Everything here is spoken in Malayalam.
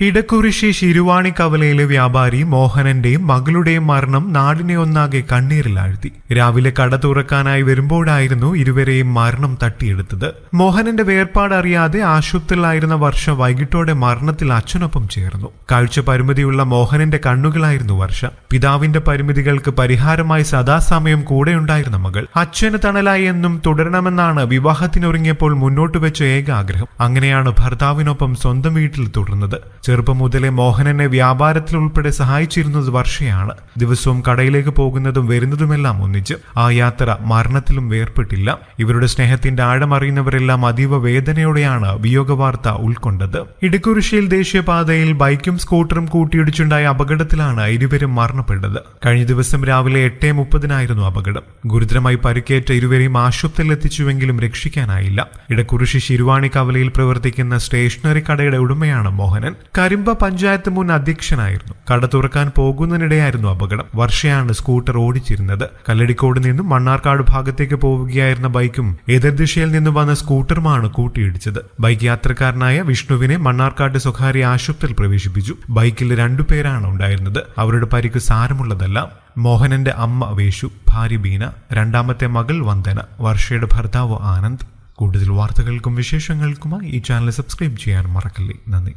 ഇടക്കുറിശി ശിരുവാണി കവലയിലെ വ്യാപാരി മോഹനന്റെയും മകളുടെയും മരണം നാടിനെ ഒന്നാകെ കണ്ണീരിലാഴ്ത്തി രാവിലെ കട തുറക്കാനായി വരുമ്പോഴായിരുന്നു ഇരുവരെയും മരണം തട്ടിയെടുത്തത്. മോഹനന്റെ വേർപാട് അറിയാതെ ആശുപത്രിയിലായിരുന്ന വർഷ വൈകിട്ടോടെ മരണത്തിൽ അച്ഛനൊപ്പം ചേർന്നു. കാഴ്ച പരിമിതിയുള്ള മോഹനന്റെ കണ്ണുകളായിരുന്നു വർഷ. പിതാവിന്റെ പരിമിതികൾക്ക് പരിഹാരമായി സദാസമയം കൂടെയുണ്ടായിരുന്ന മകൾ. അച്ഛന് തണലായി എന്നും തുടരണമെന്നാണ് വിവാഹത്തിനൊരുങ്ങിയപ്പോൾ മുന്നോട്ട് വെച്ച ഏക ആഗ്രഹം അങ്ങനെയാണ് ഭർത്താവിനൊപ്പം സ്വന്തം വീട്ടിൽ തുടർന്നത്. ചെറുപ്പം മുതലേ മോഹനനെ വ്യാപാരത്തിൽ ഉൾപ്പെടെ സഹായിച്ചിരുന്നത് വർഷയാണ്. ദിവസവും കടയിലേക്ക് പോകുന്നതും വരുന്നതുമെല്ലാം ഒന്നിച്ച് ആ യാത്ര മരണത്തിലും വേർപ്പെട്ടില്ല. ഇവരുടെ സ്നേഹത്തിന്റെ ആഴമറിയുന്നവരെല്ലാം അതീവ വേദനയോടെയാണ് വിയോഗ വാർത്ത ഉൾക്കൊണ്ടത്. ഇടുക്കുരിശിയിൽ ദേശീയപാതയിൽ ബൈക്കും സ്കൂട്ടറും കൂട്ടിയിടിച്ചുണ്ടായ അപകടത്തിലാണ് ഇരുവരും മരണപ്പെട്ടത്. കഴിഞ്ഞ ദിവസം രാവിലെ എട്ട് മുപ്പതിനായിരുന്നു അപകടം. ഗുരുതരമായി പരിക്കേറ്റ ഇരുവരെയും ആശുപത്രിയിൽ എത്തിച്ചുവെങ്കിലും രക്ഷിക്കാനായില്ല. ഇടക്കുറിശി ശിരുവാണി കവലയിൽ പ്രവർത്തിക്കുന്ന സ്റ്റേഷനറി കടയുടെ ഉടമയാണ് മോഹനൻ. കരിമ്പ പഞ്ചായത്ത് മുൻ അധ്യക്ഷനായിരുന്നു. കട തുറക്കാൻ പോകുന്നതിനിടെയായിരുന്നു അപകടം. വർഷയാണ് സ്കൂട്ടർ ഓടിച്ചിരുന്നത്. കല്ലടിക്കോട് നിന്നും മണ്ണാർക്കാട് ഭാഗത്തേക്ക് പോവുകയായിരുന്ന ബൈക്കും എതിർദിശയിൽ നിന്നും വന്ന സ്കൂട്ടറുമാണ് കൂട്ടിയിടിച്ചത്. ബൈക്ക് യാത്രക്കാരനായ വിഷ്ണുവിനെ മണ്ണാർക്കാട് സ്വകാര്യ ആശുപത്രിയിൽ പ്രവേശിപ്പിച്ചു. ബൈക്കിൽ രണ്ടുപേരാണ് ഉണ്ടായിരുന്നത്. അവരുടെ പരിക്ക് സാരമുള്ളതല്ല. മോഹനന്റെ അമ്മ വേഷു ഭാര്യ ബീന രണ്ടാമത്തെ മകൾ വന്ദന വർഷയുടെ ഭർത്താവ് ആനന്ദ്. കൂടുതൽ വാർത്തകൾക്കും വിശേഷങ്ങൾക്കുമായി ഈ ചാനൽ സബ്സ്ക്രൈബ് ചെയ്യാൻ മറക്കല്ലേ. നന്ദി.